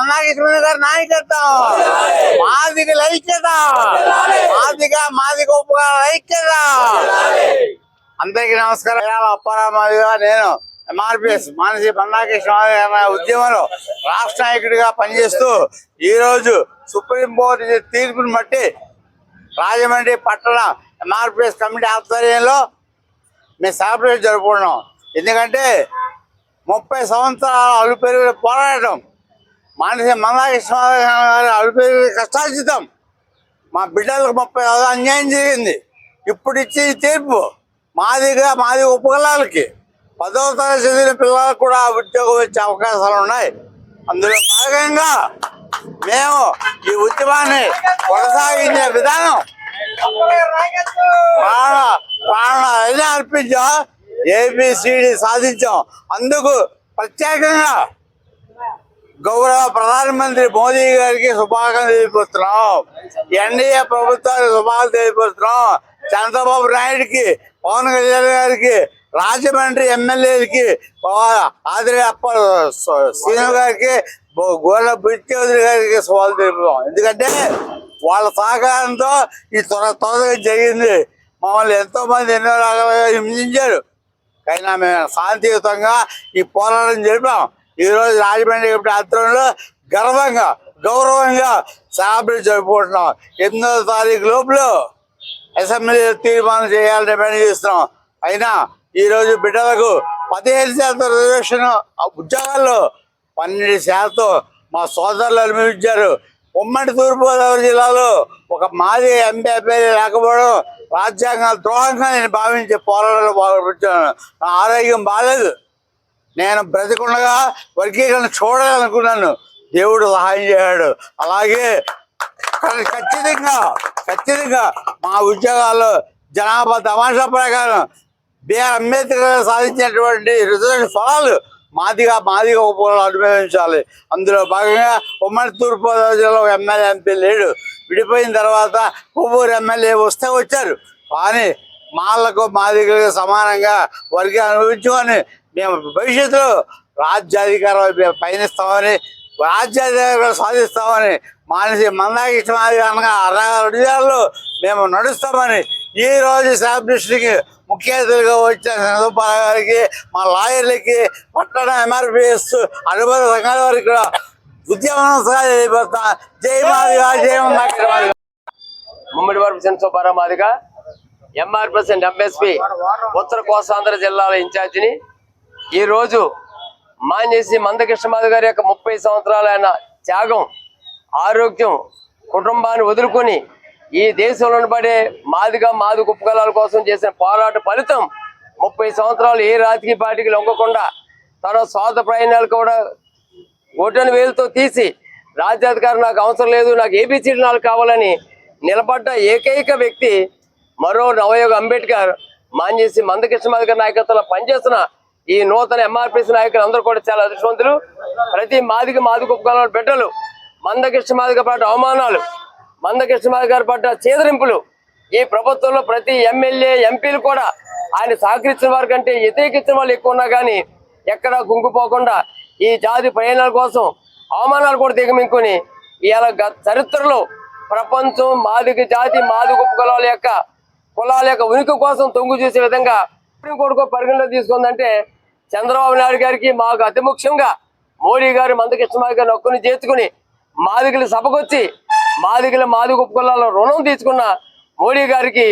మానసి మన్నాకిష్మణి గారి నాయకత్వం మాదిగ ఐక్యత మాదిగ మాదిగ ఉపకార ఐక్యత అందరికీ నమస్కారం. అప్పారామాదిగా నేను ఎంఆర్పిఎస్ మానసి బండాకృష్ణ ఉద్యమంలో రాష్ట్ర నాయకుడిగా పనిచేస్తూ ఈ రోజు సుప్రీంకోర్టు తీర్పును బట్టి రాజమండ్రి పట్టణ ఎంఆర్పిఎస్ కమిటీ ఆధ్వర్యంలో మేము సెలబ్రేట్ జరుపుకున్నాం. ఎందుకంటే ముప్పై సంవత్సరాల అలుపెరుగు పోరాటం మానసి మందాకృష్ణ గారి అలుపెరుగు కష్టార్జితం. మా బిడ్డలకు ముప్పై సంవత్సరాలు అన్యాయం జరిగింది. ఇప్పుడు ఇచ్చే తీర్పు మాదిగా మాది ఉపకులాలకి పదవ తరగతి చదివిన పిల్లలకు కూడా ఉద్యోగం వచ్చే అవకాశాలు ఉన్నాయి. అందులో భాగంగా మేము ఈ ఉద్యమాన్ని కొనసాగించే విధానం ప్రాణ ప్రాణ అయినా అర్పించాం ఏబిసిడి సాధించాం. అందుకు ప్రత్యేకంగా గౌరవ ప్రధానమంత్రి మోదీ గారికి శుభాకాంక్షలు తెలియపరుస్తున్నాం. ఎన్డీఏ ప్రభుత్వానికి శుభాకాంక్షలు తెలియపరుస్తున్నాం. చంద్రబాబు నాయుడికి పవన్ కళ్యాణ్ గారికి రాజమండ్రి ఎమ్మెల్యేలకి ఆదిరి అప్ప శ్రీను గారికి గోడ బుట్టి గారికి శుభాలు తెలుపుతాం ఎందుకంటే వాళ్ళ సహకారంతో ఈ త్వర త్వరగా జరిగింది. మమ్మల్ని ఎంతో మంది ఎన్నో రకాలుగా హింసించారు. అయినా మేము శాంతియుతంగా ఈ పోరాటం జరిపాం. ఈరోజు రాజమండ్రి ప్రాంతంలో గర్వంగా గౌరవంగా సెలబ్రేట్ జరుపుకుంటున్నాం. ఎనిమిదో తారీఖు లోపల అసెంబ్లీ తీర్మానం చేయాలని డిమాండ్ చేస్తున్నాం. అయినా ఈరోజు బిడ్డలకు పదిహేను శాతం రిజర్వేషన్ ఉద్యోగాల్లో పన్నెండు శాతం మా సోదరులు అనుభవించారు. ఉమ్మడి తూర్పుగోదావరి జిల్లాలో ఒక మాది ఎంపీ అభ్యర్థి లేకపోవడం రాజ్యాంగ ద్రోహంగా నేను భావించే పోరాటాలు నా ఆరోగ్యం బాగాలేదు నేను బ్రతికుండగా వర్గీకరణ చూడాలనుకున్నాను. దేవుడు సహాయం చేశాడు. అలాగే ఖచ్చితంగా ఖచ్చితంగా మా ఉద్యోగాల్లో జనాభా తమాషా ప్రకారం బిఆర్ అంబేద్కర్ సాధించినటువంటి రిజర్వేషన్ ఫలాలు మాదిగా మాదిగా ఉపకులాలు అనుభవించాలి. అందులో భాగంగా ఉమ్మడి తూర్పుగోదావరి జిల్లాలో ఎమ్మెల్యే ఎంపీ లేడు. విడిపోయిన తర్వాత కొవ్వూరు ఎమ్మెల్యే వస్తే వచ్చారు. కానీ మాలకు మాదిగలకు సమానంగా వర్గం అనుభవించుకొని మేము భవిష్యత్తులో రాజ్యాధికారం పయనిస్తామని రాజ్యాధికారం సాధిస్తామని మానసి మందాకృష్ణ అనగా అరగారు మేము నడుస్తామని ఈ రోజు డిస్ట్రిక్ట్ ముఖ్య అతిథులుగా వచ్చిన చంద్రబాబు గారికి మా లాయర్లకి పట్టణ ఎంఆర్పిఎస్ అనుబంధ సంఘాల వారికి కూడా ఉద్యమం తెలియపడతా జై మాదిగా జై Mummadi Varapu Chandrababu Madiga MRPS and MSP ఉత్తర కోస్తాంధ్ర జిల్లాల ఇన్ఛార్జిని ఈ రోజు మాన్యసి మందకృష్ణమాద్ గారి యొక్క ముప్పై సంవత్సరాలైన త్యాగం ఆరోగ్యం కుటుంబాన్ని వదులుకొని ఈ దేశంలో పడే మాదిగా మాది కుప్పగలాల కోసం చేసిన పోరాట ఫలితం ముప్పై సంవత్సరాలు ఏ రాజకీయ పార్టీకి లొంగకుండా తన స్వార్థ ప్రయాణాలు కూడా ఓటని వేలుతో తీసి రాజ్యాధికారం నాకు అవసరం లేదు నాకు ఏబీసీడీ నాలుగు కావాలని నిలబడ్డ ఏకైక వ్యక్తి మరో నవయోగ అంబేద్కర్ మాన్యేసి మందకృష్ణ గారి నాయకత్వంలో పనిచేస్తున్న ఈ నూతన ఎంఆర్పిసి నాయకులు అందరూ కూడా చాలా అదృష్టవంతులు. ప్రతి మాదిక మాదిగ ఉపకాల బిడ్డలు మందకృష్ణ మాదిక పడ్డ అవమానాలు మందకృష్ణ మాది గారు పడ్డ చేదరింపులు. ఈ ప్రభుత్వంలో ప్రతి ఎమ్మెల్యే ఎంపీలు కూడా ఆయన సహకరించిన వారి కంటే వ్యతిరేకించిన వాళ్ళు ఎక్కువ ఉన్నా కానీ ఎక్కడా గుంగిపోకుండా ఈ జాతి ప్రయాణాల కోసం అవమానాలు కూడా దిగమింగుకొని ఇవాళ గ- చరిత్రలో ప్రపంచం మాదిక జాతి మాదిగ కులాల యొక్క కులాల యొక్క ఉనికి కోసం తొంగు చూసే విధంగా కొడుకు పరిగణలో తీసుకుందంటే చంద్రబాబు నాయుడు గారికి మాకు అతి ముఖ్యంగా మోడీ గారు మందకృష్ణ గారిని నొక్కుని చేర్చుకుని మాదిగల సభకొచ్చి మాదిగల మాదిగ కులాల రుణం తీసుకున్న మోడీ గారికి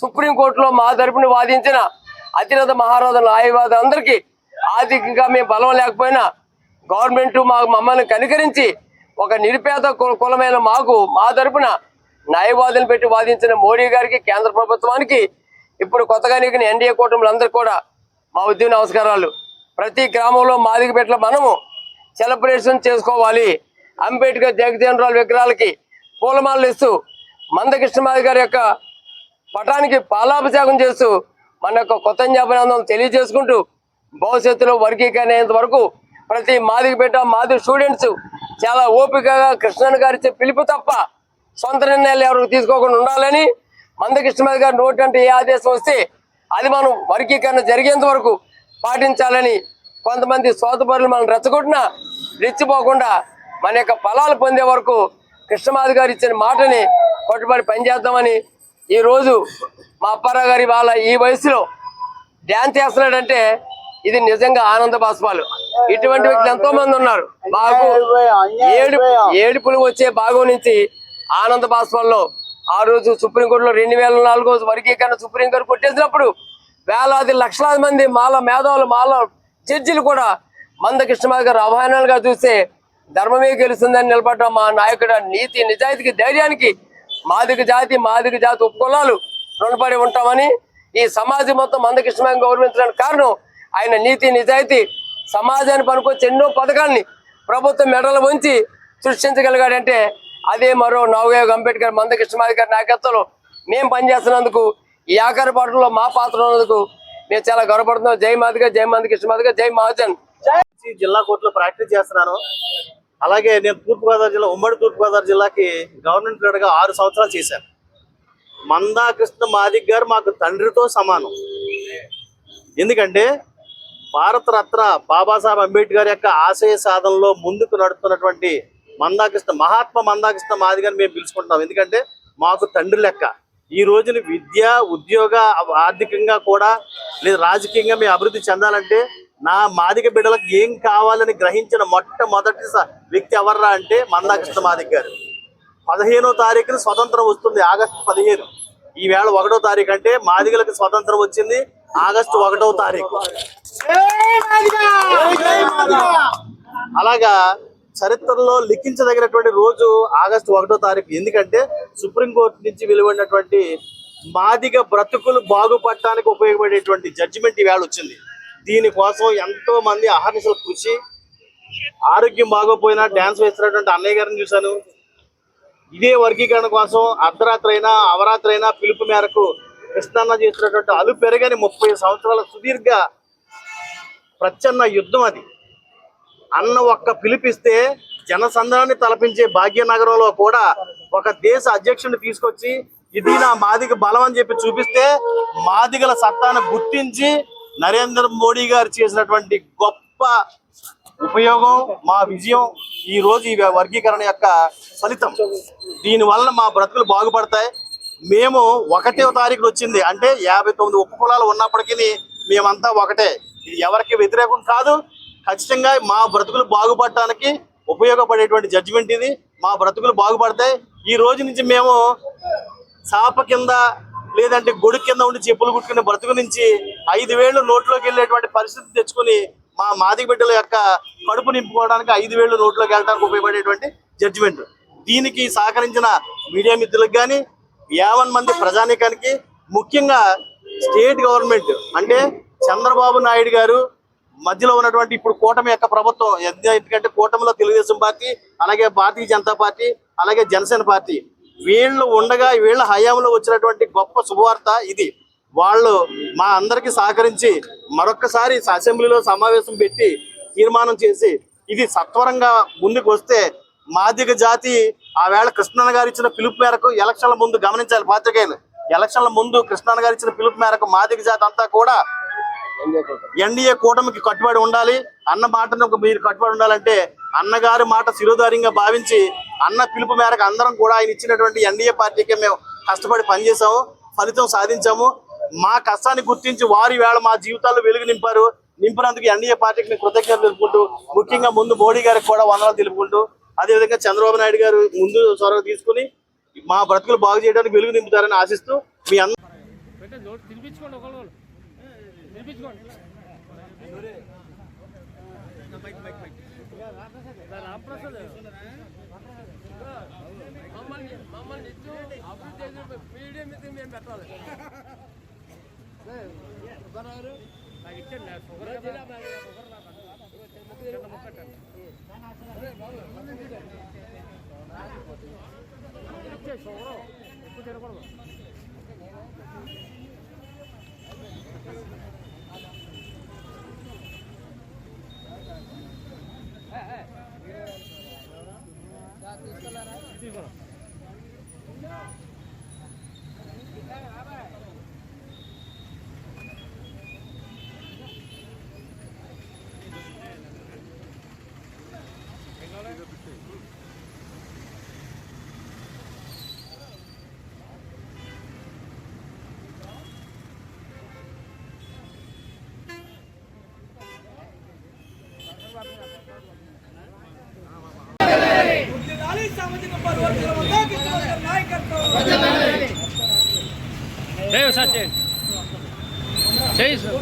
సుప్రీంకోర్టులో మా తరపున వాదించిన అతిరథ మహారాజు న్యాయవాద అందరికీ ఆర్థికంగా మేము బలం లేకపోయినా గవర్నమెంట్ మా మమ్మల్ని కనికరించి ఒక నిరుపేద కులమైన మాకు మా తరపున న్యాయవాదులు పెట్టి వాదించిన మోడీ గారికి కేంద్ర ప్రభుత్వానికి ఇప్పుడు కొత్తగా నీకు ఎన్డీఏ కూటమిలందరూ కూడా మా ఉద్యమ నమస్కారాలు. ప్రతి గ్రామంలో మాదిగపేటలో మనము సెలబ్రేషన్ చేసుకోవాలి. అంబేద్కర్ జగజీవనరావు విగ్రహాలకి పూలమాలలు ఇస్తూ మందకృష్ణమాది గారి యొక్క పటానికి పాలాభిషేకం చేస్తూ మన యొక్క కొత్త జ్ఞాపనాందం తెలియజేసుకుంటూ భవిష్యత్తులో వర్గీకరణ వరకు ప్రతి మాదిగపేట మాది స్టూడెంట్స్ చాలా ఓపికగా కృష్ణన్ గారి పిలుపు తప్ప సొంత నిర్ణయాలు ఎవరికి తీసుకోకుండా ఉండాలని మందకృష్ణమాది గారి నోటి అంటే ఏ ఆదేశం వస్తే అది మనం వర్గీకరణ జరిగేంత వరకు పాటించాలని కొంతమంది సోదపరులు మనం రెచ్చగొట్టినా రెచ్చిపోకుండా మన యొక్క ఫలాలు పొందే వరకు కృష్ణమాది గారు ఇచ్చిన మాటని కట్టుబడి పనిచేద్దామని ఈ రోజు మా అప్పారావు గారి వాళ్ళ ఈ వయసులో డ్యాన్స్ చేస్తున్నాడంటే ఇది నిజంగా ఆనంద బాష్పాలు ఇటువంటి వ్యక్తులు ఎంతో మంది ఉన్నారు. మాకు ఏడు ఏడుపులు వచ్చే భాగం నుంచి ఆనంద బాష్పాల్లో ఆ రోజు సుప్రీంకోర్టులో రెండు వేల నాలుగో వర్గీకరణ సుప్రీంకోర్టు కొట్టేసినప్పుడు వేలాది లక్షలాది మంది మాల మేధావులు మాల జడ్జిలు కూడా మందకృష్ణమాది గారు ఆహ్వానాలుగా చూస్తే ధర్మమే గెలుస్తుందని నిలబడ్డ మా నాయకుడు నీతి నిజాయితీకి ధైర్యానికి మాదిక జాతి మాదిక జాతి ఉపకులాలు రుణపడి ఉంటామని ఈ సమాజం మొత్తం మందకృష్ణమాది గౌరవించడానికి కారణం ఆయన నీతి నిజాయితీ సమాజాన్ని పనికొచ్చే ఎన్నో పథకాల్ని ప్రభుత్వం మెడలు ఉంచి సృష్టించగలిగాడంటే అదే మరో నవదేవ్ అంబేద్కర్ మంద గారి నాయకత్వంలో మేము పనిచేస్తున్నందుకు ఈ ఆఖరి పాటలో మా పాత్ర ఉన్నందుకు మేము చాలా గౌరవపడుతున్నాం జై మాదిగా జై మందకృష్ణమాదిగా జై మహాజన్. జిల్లా కోర్టులో ప్రాక్టీస్ చేస్తున్నాను. అలాగే నేను తూర్పుగోదావరి జిల్లా ఉమ్మడి తూర్పుగోదావరి జిల్లాకి గవర్నమెంట్ లీడర్గా ఆరు సంవత్సరాలు చేశాను. మందాకృష్ణ మాదిక్ గారు మాకు తండ్రితో సమానం. ఎందుకంటే భారతరత్న బాబాసాహెబ్ అంబేద్కర్ యొక్క ఆశయ సాధనలో ముందుకు నడుస్తున్నటువంటి మందాకృష్ణ మహాత్మా మందాకృష్ణ మాదిగ అని మేము పిలుచుకుంటాం ఎందుకంటే మాకు తండ్రి లెక్క. ఈ రోజున విద్య ఉద్యోగ ఆర్థికంగా కూడా లేదా రాజకీయంగా మేము అభివృద్ధి చెందాలంటే నా మాదిగ బిడ్డలకు ఏం కావాలని గ్రహించిన మొట్టమొదటి వ్యక్తి ఎవర్రా అంటే మందాకృష్ణ మాదిగ గారు. పదిహేనో తారీఖున స్వతంత్రం వస్తుంది ఆగస్టు పదిహేను. ఈ వేళ ఒకటో తారీఖు అంటే మాదిగలకు స్వతంత్రం వచ్చింది ఆగస్టు ఒకటో తారీఖు. అలాగా చరిత్రలో లిఖించదగినటువంటి రోజు ఆగస్టు ఒకటో తారీఖు. ఎందుకంటే సుప్రీంకోర్టు నుంచి వెలువడినటువంటి మాదిగ బ్రతుకులు బాగుపడటానికి ఉపయోగపడేటువంటి జడ్జిమెంట్ ఈవేళ వచ్చింది. దీనికోసం ఎంతో మంది అహర్నిశలు కృషి ఆరోగ్యం బాగోపోయినా డ్యాన్స్ వేస్తున్నటువంటి అన్నయ్య గారిని చూశాను. ఇదే వర్గీకరణ కోసం అర్ధరాత్రి అయినా అవరాత్రి అయినా పిలుపు మేరకు కృష్ణన్న చేస్తున్నటువంటి అలు పెరగని ముప్పై సంవత్సరాల సుదీర్ఘ ప్రచ్ఛన్న యుద్ధం అది. అన్న ఒక్క పిలిపిస్తే జనసంద్రాన్ని తలపించే భాగ్యనగరంలో కూడా ఒక దేశ అధ్యక్షుడిని తీసుకొచ్చి ఇది నా మాదిగ బలం అని చెప్పి చూపిస్తే మాదిగల సత్తాను గుర్తించి నరేంద్ర మోడీ గారు చేసినటువంటి గొప్ప ఉపయోగం మా విజయం ఈ రోజు ఈ వర్గీకరణ యొక్క ఫలితం. దీనివల్ల మా బ్రతుకులు బాగుపడతాయి. మేము ఒకటో తారీఖున వచ్చింది. అంటే యాభై తొమ్మిది ఉప కులాలు ఉన్నప్పటికీ మేమంతా ఒకటే. ఇది ఎవరికి వ్యతిరేకం కాదు. ఖచ్చితంగా మా బ్రతుకులు బాగుపడటానికి ఉపయోగపడేటువంటి జడ్జిమెంట్ ఇది. మా బ్రతుకులు బాగుపడతాయి. ఈ రోజు నుంచి మేము చాప కింద లేదంటే గొడుగు కింద ఉండి చెప్పులు కుట్టుకునే బ్రతుకు నుంచి ఐదు వేళ్ళు నోట్లోకి వెళ్ళేటువంటి పరిస్థితి తెచ్చుకుని మా మాదిక బిడ్డల యొక్క కడుపు నింపుకోవడానికి ఐదు వేళ్ళు నోట్లోకి వెళ్ళడానికి ఉపయోగపడేటువంటి జడ్జిమెంట్ దీనికి సహకరించిన మీడియా మిత్రులకు కానీ యావన్ మంది ప్రజానీకానికి ముఖ్యంగా స్టేట్ గవర్నమెంట్ అంటే చంద్రబాబు నాయుడు గారు మధ్యలో ఉన్నటువంటి ఇప్పుడు కూటమి యొక్క ప్రభుత్వం ఎందుకంటే కూటమిలో తెలుగుదేశం పార్టీ అలాగే భారతీయ జనతా పార్టీ అలాగే జనసేన పార్టీ వీళ్ళు ఉండగా వీళ్ళ హయాంలో వచ్చినటువంటి గొప్ప శుభవార్త ఇది. వాళ్ళు మా అందరికి సహకరించి మరొక్కసారి అసెంబ్లీలో సమావేశం పెట్టి తీర్మానం చేసి ఇది సత్వరంగా ముందుకు వస్తే మాదిగ జాతి ఆ వేళ కృష్ణన్న గారు ఇచ్చిన పిలుపు మేరకు ఎలక్షన్ల ముందు గమనించాలి పాత్రికేయులు. ఎలక్షన్ల ముందు కృష్ణన్న గారు ఇచ్చిన పిలుపు మేరకు మాదిగ జాతి అంతా కూడా ఎన్డీఏ కూటమికి కట్టుబడి ఉండాలి. అన్న మాటను మీరు కట్టుబడి ఉండాలంటే అన్నగారి మాట శిరోధార్యంగా భావించి అన్న పిలుపు మేరకు అందరం కూడా ఆయన ఇచ్చినటువంటి ఎన్డీఏ పార్టీకి మేము కష్టపడి పనిచేసాము ఫలితం సాధించాము. మా కష్టాన్ని గుర్తించి వారి వేళ మా జీవితాల్లో వెలుగు నింపారు. నింపినందుకు ఎన్డీఏ పార్టీకి మేము కృతజ్ఞతలు తెలుపుకుంటూ ముఖ్యంగా ముందు మోడీ గారికి కూడా వందనాలు తెలుపుకుంటూ అదేవిధంగా చంద్రబాబు నాయుడు గారు ముందు చొరవ తీసుకుని మా బ్రతుకులు బాగు చేయడానికి వెలుగు నింపుతారని ఆశిస్తూ మీ అందరూ పెట్టే నోటి తినిపించుకోండి ఒకళ్ళు తినిపించుకోండి రామప్రసాద్ మమ్మల్ని మమ్మల్ని నిత్యం అభివృద్ధి చేసిన మీడియం మీద మేము పెట్టాలి నాకు ఇచ్చాడు షుగర్. షుగర్ నాకు అంత. చిన్న ముక్క అట్టండి. ఇచ్చే షుగర్ ఎక్కువ తినకూడదు చేయి సార్ చేయి చేయి సార్